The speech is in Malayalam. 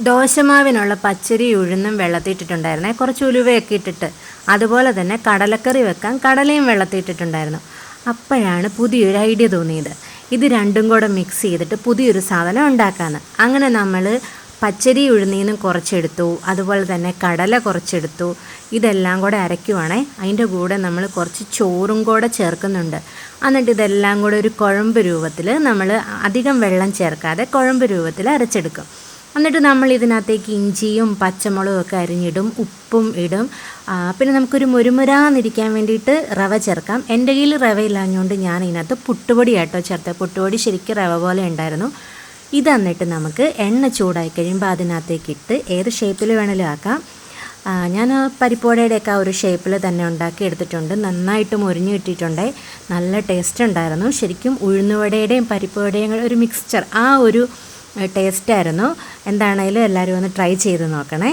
ദോശമാവിനുള്ള പച്ചരി ഉഴുന്നും വെള്ളത്തിട്ടിട്ടുണ്ടായിരുന്നേ. കുറച്ച് ഉലുവയൊക്കെ ഇട്ടിട്ട്. അതുപോലെ തന്നെ കടലക്കറി വെക്കാൻ കടലയും വെള്ളത്തിയിട്ടിട്ടുണ്ടായിരുന്നു അപ്പോഴാണ് പുതിയൊരു ഐഡിയ തോന്നിയത്. ഇത് രണ്ടും കൂടെ മിക്സ് ചെയ്തിട്ട് പുതിയൊരു സാധനം ഉണ്ടാക്കാമെന്ന് അങ്ങനെ നമ്മൾ പച്ചരി ഉഴുന്നീന്നും കുറച്ചെടുത്തു. അതുപോലെ തന്നെ കടല കുറച്ചെടുത്തു. ഇതെല്ലാം കൂടെ അരയ്ക്കുവാണേ. അതിന്റെ കൂടെ നമ്മൾ കുറച്ച് ചോറും കൂടെ ചേർക്കുന്നുണ്ട്. എന്നിട്ട് ഇതെല്ലാം കൂടെ ഒരു കുഴമ്പ് രൂപത്തിൽ നമ്മൾ അധികം വെള്ളം ചേർക്കാതെ കുഴമ്പ് രൂപത്തിൽ അരച്ചെടുക്കും. എന്നിട്ട് നമ്മൾ ഇതിനകത്തേക്ക് ഇഞ്ചിയും പച്ചമുളകും ഒക്കെ അരിഞ്ഞിടും ഉപ്പും ഇടും. പിന്നെ നമുക്കൊരു മുരുമുരാന്നിരിക്കാൻ വേണ്ടിയിട്ട് റവ ചേർക്കാം. എന്റെ കയ്യിൽ റവ ഇല്ലാഞ്ഞുകൊണ്ട് ഞാൻ ഇതിനകത്ത് പുട്ടുപൊടി ആട്ടോ ചേർത്തത് പുട്ടുപൊടി ശരിക്കും റവ പോലെ ഉണ്ടായിരുന്നു. ഇത് എന്നിട്ട് നമുക്ക് എണ്ണ ചൂടായി കഴിയുമ്പോൾ അതിനകത്തേക്ക് ഇട്ട് ഏത് ഷേപ്പിൽ വേണേലും ആക്കാം. ഞാൻ പരിപ്പോടയുടെയൊക്കെ ആ ഒരു ഷേപ്പിൽ തന്നെ ഉണ്ടാക്കി എടുത്തിട്ടുണ്ട്. നന്നായിട്ട് മുരിഞ്ഞു കിട്ടിയിട്ടുണ്ട്. നല്ല ടേസ്റ്റ് ഉണ്ടായിരുന്നു. ശരിക്കും ഉഴുന്നുവടയുടെയും പരിപ്പുവടയും ഒരു മിക്സ്ചർ ആ ഒരു ടേസ്റ്റായിരുന്നു എന്താണേലും എല്ലാവരും ഒന്ന് ട്രൈ ചെയ്ത് നോക്കണേ.